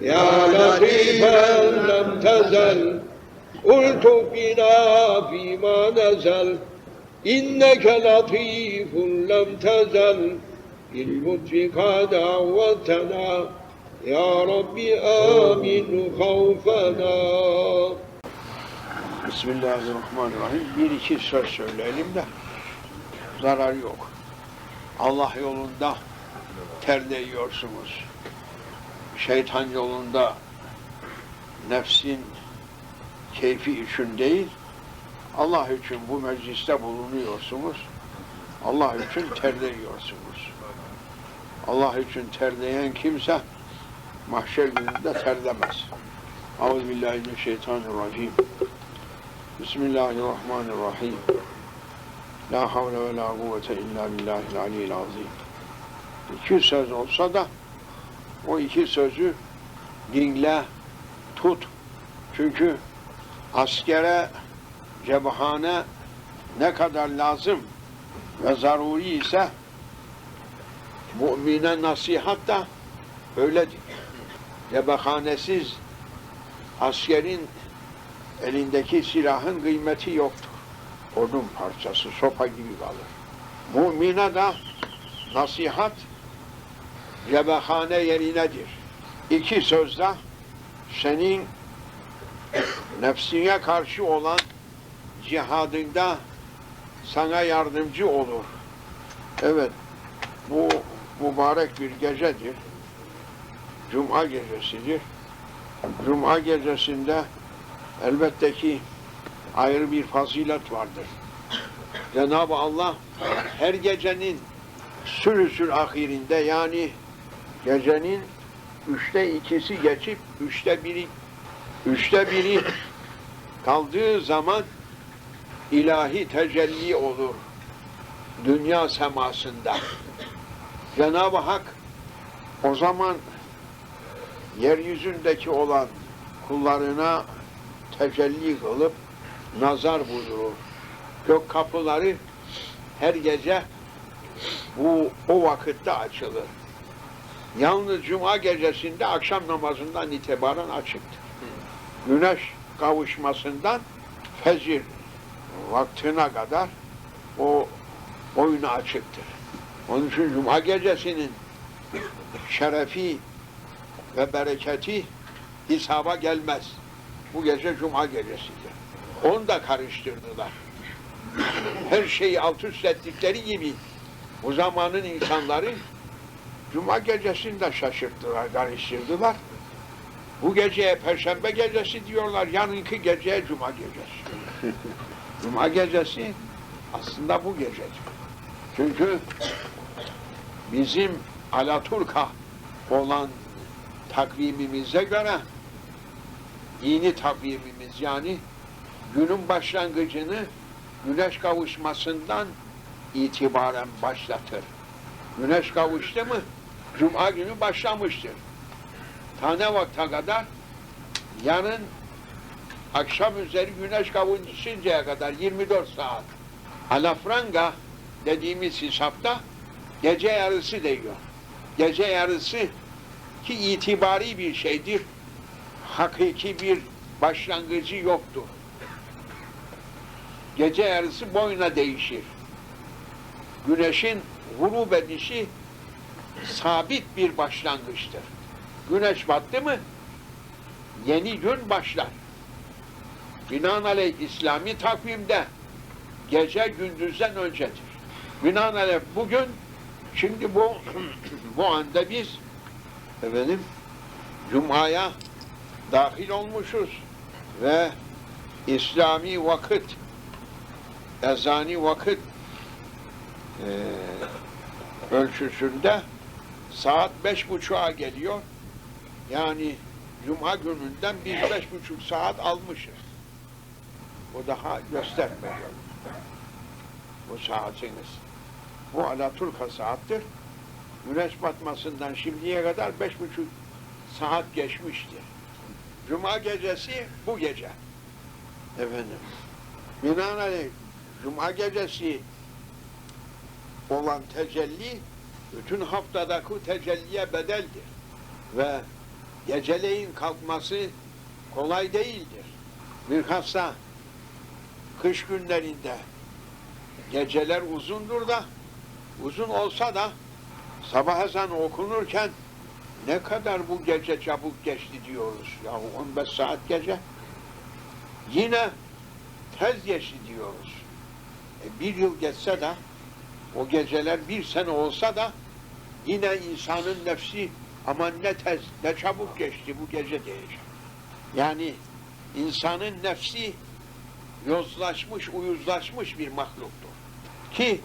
يا لطيفا لم تزل قلت بنا فيما نزل إنك لطيف لم تزل باللطف قد عودتنا يا رب آمن خوفنا Bismillahirrahmanirrahim. Bir iki söz söyleyelim de zarar yok. Allah yolunda terleyiyorsunuz. Şeytan yolunda nefsin keyfi için değil, Allah için bu mecliste bulunuyorsunuz. Allah için terleyiyorsunuz. Allah için terleyen kimse mahşer gününde terlemez. Euzubillahimineşşeytanirracim. Bismillahirrahmanirrahim. La havle ve la kuvvete illa billahil aliyyil azim. İki söz olsa da o iki sözü dinle, tut. Çünkü askere, cephane ne kadar lazım ve zaruri ise mümine nasihat da öyledir. Cebhanesiz askerin elindeki silahın kıymeti yoktur. Odun parçası, sopa gibi kalır. Mümine de nasihat cebehane yerinedir. İki sözde senin nefsine karşı olan cihadında sana yardımcı olur. Evet, bu mübarek bir gecedir. Cuma gecesidir. Cuma gecesinde elbette ki ayrı bir fazilet vardır. Cenab-ı Allah her gecenin sürüsül ahirinde yani gecenin üçte ikisi geçip üçte biri üçte biri kaldığı zaman ilahi tecelli olur dünya semasında. Cenab-ı Hak o zaman yeryüzündeki olan kullarına tecelli kılıp nazar buyurur. Gök kapıları her gece bu o vakitte açılır. Yalnız cuma gecesinde akşam namazından itibaren açıktır. Güneş kavuşmasından fecir vaktine kadar o oyunu açıktır. Onun için cuma gecesinin şerefi ve bereketi hesaba gelmez. Bu gece cuma gecesidir. Onu da karıştırdılar. Her şeyi alt üst ettikleri gibi bu zamanın insanları cuma gecesini de şaşırttılar, karıştırdılar. Bu geceye perşembe gecesi diyorlar, yarınki geceye cuma gecesi. cuma gecesi aslında bu gecedir. Çünkü bizim Alaturka olan takvimimize göre dini takvimimiz yani günün başlangıcını güneş kavuşmasından itibaren başlatır. Güneş kavuştu mu Cuma günü başlamıştır. Tane vakte kadar yarın akşam üzeri güneş kavuşuncaya kadar 24 saat. Alafranga dediğimiz hesapta gece yarısı diyor. Gece yarısı ki itibari bir şeydir. Hakiki bir başlangıcı yoktur. Gece yarısı boyuna değişir. Güneşin gurub edişi sabit bir başlangıçtır. Güneş battı mı yeni gün başlar. Binaenaleyh İslami takvimde gece gündüzden öncedir. Binaenaleyh bugün şimdi bu bu anda biz efendim Cuma'ya dahil olmuşuz ve İslami vakit ezani vakit e, ölçüsünde saat beş buçuğa geliyor. Yani Cuma gününden biz beş buçuk saat almışız. O daha göstermiyor. Bu saatiniz. Bu Alaturka saattir. Güneş batmasından şimdiye kadar beş buçuk saat geçmiştir. Cuma gecesi bu gece. Efendim. Binaenaleyh Cuma gecesi olan tecelli bütün haftadaki tecelliye bedeldir. Ve geceleyin kalkması kolay değildir. Bilhassa kış günlerinde geceler uzundur da uzun olsa da sabah ezanı okunurken ne kadar bu gece çabuk geçti diyoruz. Ya 15 saat gece. Yine tez geçti diyoruz. E, bir yıl geçse de o geceler bir sene olsa da yine insanın nefsi aman ne tez ne çabuk geçti bu gece diyecek. Yani insanın nefsi yozlaşmış, uyuzlaşmış bir mahluktur. Ki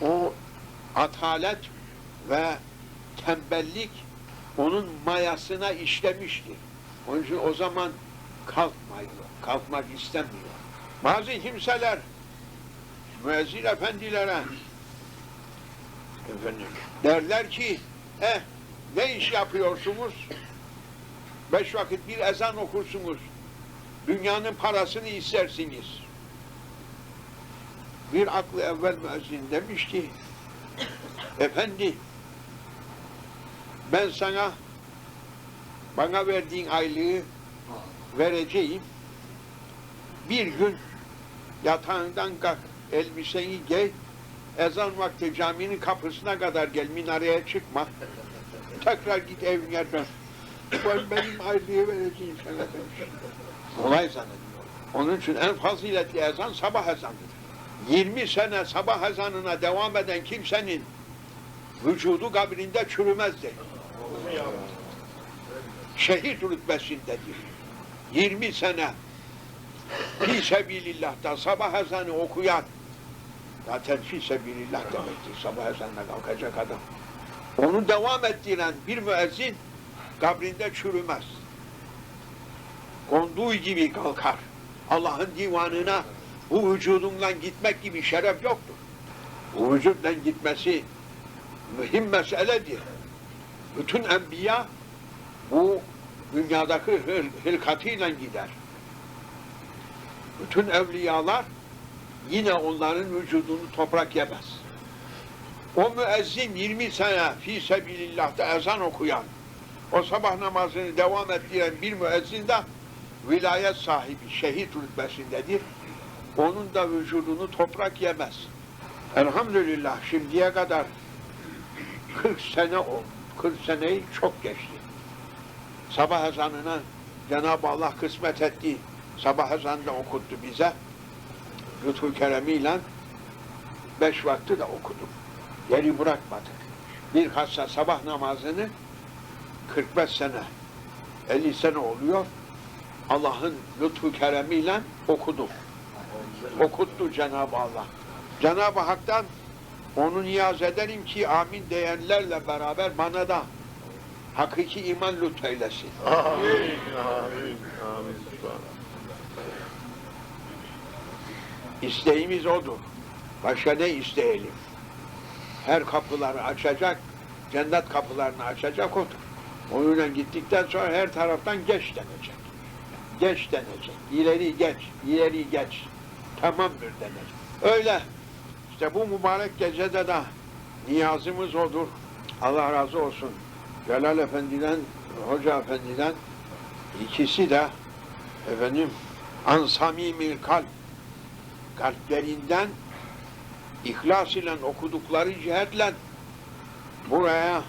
o atalet ve tembellik onun mayasına işlemiştir. Onun için o zaman kalkmıyor, kalkmak istemiyor. Bazı kimseler müezzin efendilere efendim, derler ki eh ne iş yapıyorsunuz? Beş vakit bir ezan okursunuz. Dünyanın parasını istersiniz. Bir aklı evvel müezzin demiş ki efendi ben sana bana verdiğin aylığı vereceğim. Bir gün yatağından kalk, elbiseni giy, ezan vakti caminin kapısına kadar gel, minareye çıkma. Tekrar git evine dön. Ben benim aylığı vereceğim sana demiş. Kolay zannediyor. Onun için en faziletli ezan sabah ezanıdır. 20 sene sabah ezanına devam eden kimsenin vücudu kabrinde çürümez değil. Şehit rütbesindedir. 20 sene fi sebilillah'ta sabah ezanı okuyan zaten fi sebilillah demektir. Sabah ezanına kalkacak adam. Onu devam ettiren bir müezzin kabrinde çürümez. Konduğu gibi kalkar. Allah'ın divanına bu vücudundan gitmek gibi şeref yoktur. Bu vücuttan gitmesi mühim meseledir. Bütün enbiya bu dünyadaki hıl, hılkatıyla gider. Bütün evliyalar yine onların vücudunu toprak yemez. O müezzin 20 sene fi sebilillah'ta ezan okuyan, o sabah namazını devam ettiren bir müezzin de vilayet sahibi, şehit rütbesindedir. Onun da vücudunu toprak yemez. Elhamdülillah şimdiye kadar 40 sene oldu. 40 seneyi çok geçti. Sabah ezanını Cenab-ı Allah kısmet etti. Sabah ezanını da okuttu bize. Lütfu keremiyle beş vakti de okuduk. Geri bırakmadık. Bir hassa sabah namazını 45 sene, 50 sene oluyor. Allah'ın lütfu keremiyle okuduk. Okuttu Cenab-ı Allah. Cenab-ı Hak'tan onu niyaz ederim ki amin diyenlerle beraber bana da hakiki iman lütfeylesin. Amin, amin, amin. İsteğimiz odur. Başka ne isteyelim? Her kapıları açacak, cennet kapılarını açacak odur. Onunla gittikten sonra her taraftan geç denecek. Geç denecek. İleri geç, ileri geç. Tamamdır denecek. Öyle. İşte bu mübarek gecede de niyazımız odur. Allah razı olsun. Celal Efendi'den, Hoca Efendi'den ikisi de efendim ansamimil kalp kalplerinden ihlas ile okudukları cihetle buraya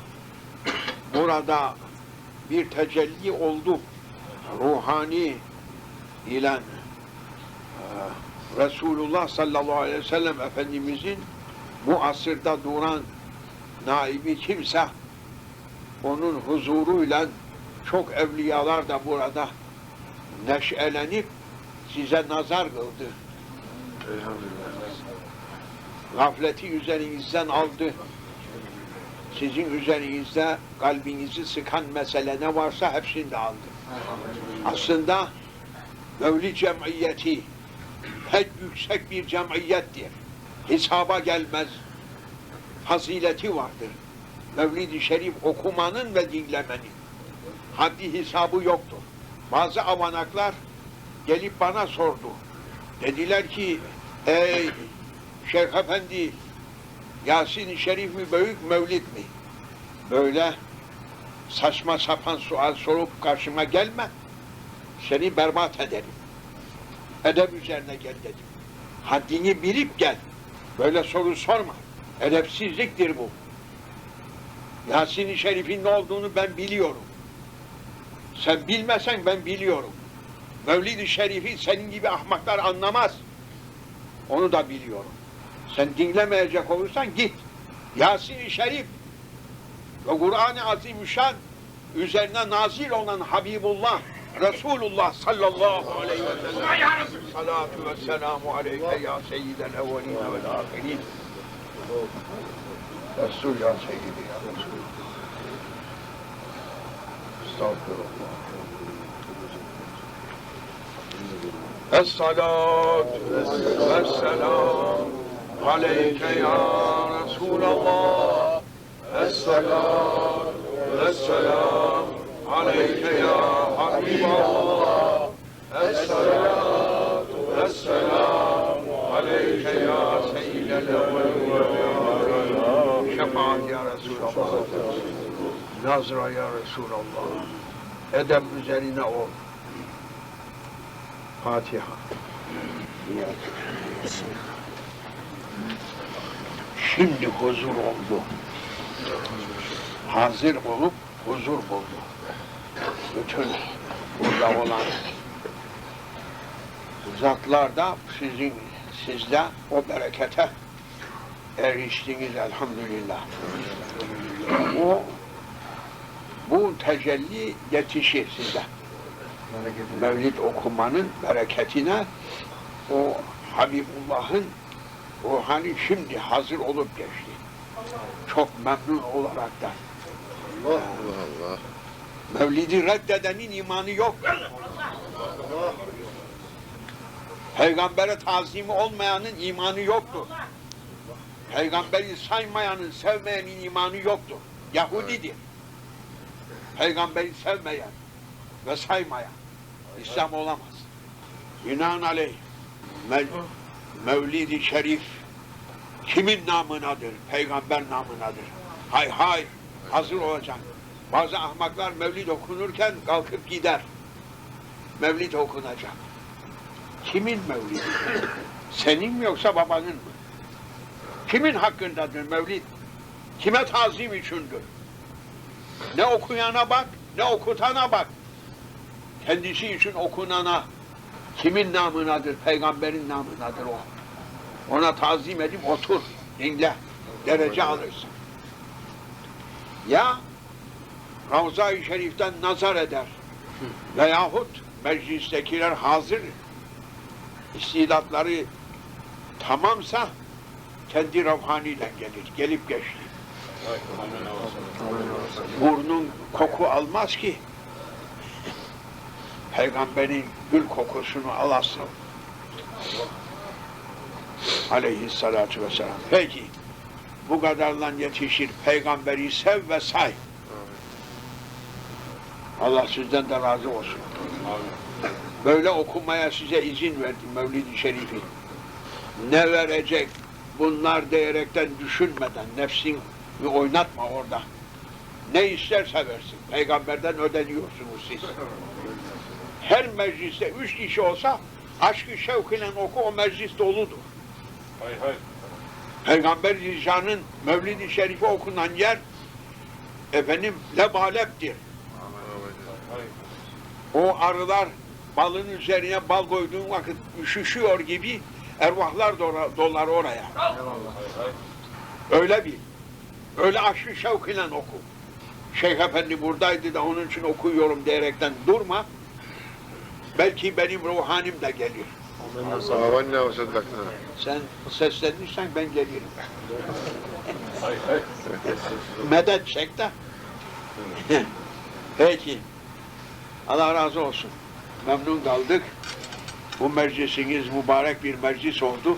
burada bir tecelli oldu. Ruhani ile e, Resulullah sallallahu aleyhi ve sellem Efendimizin bu asırda duran naibi kimse onun huzuruyla çok evliyalar da burada neşelenip size nazar kıldı. Gafleti üzerinizden aldı. Sizin üzerinizde kalbinizi sıkan mesele ne varsa hepsini de aldı. Aslında Mevlid cemiyeti pek yüksek bir cemiyettir. Hesaba gelmez. Fazileti vardır. Mevlid-i Şerif okumanın ve dinlemenin. Haddi hesabı yoktur. Bazı avanaklar gelip bana sordu. Dediler ki ey Şeyh Efendi Yasin-i Şerif mi büyük mevlid mi? Böyle saçma sapan sual sorup karşıma gelme. Seni berbat ederim. Edep üzerine gel dedim. Haddini bilip gel. Böyle soru sorma. Edepsizliktir bu. Yasin-i Şerif'in ne olduğunu ben biliyorum. Sen bilmesen ben biliyorum. Mevlid-i Şerif'i senin gibi ahmaklar anlamaz. Onu da biliyorum. Sen dinlemeyecek olursan git. Yasin-i Şerif ve Kur'an-ı Azimüşşan üzerine nazil olan Habibullah Resulullah sallallahu aleyhi ve sellem salatu ve selamu aleyke ya seyyidel evveline vel ahirin Resul ya seyyidi ya Resul Estağfurullah Es-salatu ve-selam aleyke ya Resulallah. Es-salatu ve-selam aleyke ya Habiballah Es-salatu ve-selam aleyke ya seyyidel evvelin ve Şefaat ya Resulallah. Nazra ya Resulallah. Edep üzerine ol Fatiha Şimdi huzur oldu. Hazır olup huzur buldu. Bütün burada olan zatlar da sizin sizde o berekete eriştiniz elhamdülillah. O bu tecelli yetişir size. Mevlid okumanın bereketine o Habibullah'ın ruhani şimdi hazır olup geçti. Çok memnun olarak da. Allah Allah. Mevlidi reddedenin imanı yok. Peygambere tazimi olmayanın imanı yoktur. Peygamberi saymayanın, sevmeyenin imanı yoktur. Yahudidir. Peygamberi sevmeyen ve saymayan İslam olamaz. Binaenaleyh Mev Mevlid-i Şerif kimin namınadır? Peygamber namınadır. Hay hay hazır olacak. Bazı ahmaklar mevlid okunurken kalkıp gider. Mevlid okunacak. Kimin mevlidi? Senin mi yoksa babanın mı? Kimin hakkındadır mevlid? Kime tazim içindir? Ne okuyana bak, ne okutana bak. Kendisi için okunana, kimin namınadır? Peygamberin namınadır o. Ona tazim edip otur, dinle, derece alırsın. Ya Ravza-i Şerif'ten nazar eder veyahut meclistekiler hazır istidatları tamamsa kendi ruhaniden gelir, gelip geçti. Burnun koku almaz ki peygamberin gül kokusunu alasın. Aleyhissalatu vesselam. Peki bu kadarla yetişir. Peygamberi sev ve say. Allah sizden de razı olsun. Böyle okumaya size izin verdim Mevlid-i Şerif'i. Ne verecek bunlar diyerekten düşünmeden nefsini oynatma orada. Ne isterse versin. Peygamberden ödeniyorsunuz siz. Her mecliste üç kişi olsa aşkı şevkiyle oku o meclis doludur. Hay hay. Peygamber Zişan'ın Mevlid-i Şerifi okunan yer efendim lebaleptir. O arılar balın üzerine bal koyduğun vakit üşüşüyor gibi ervahlar dola- dolar oraya. Öyle bil. Öyle aşkı şevkiyle oku. Şeyh Efendi buradaydı da onun için okuyorum diyerekten durma. Belki benim ruhanim de gelir. Amanna ve saddakna. Sen seslenirsen ben gelirim. Medet çek de. Peki. Allah razı olsun. Memnun kaldık. Bu meclisiniz mübarek bir meclis oldu.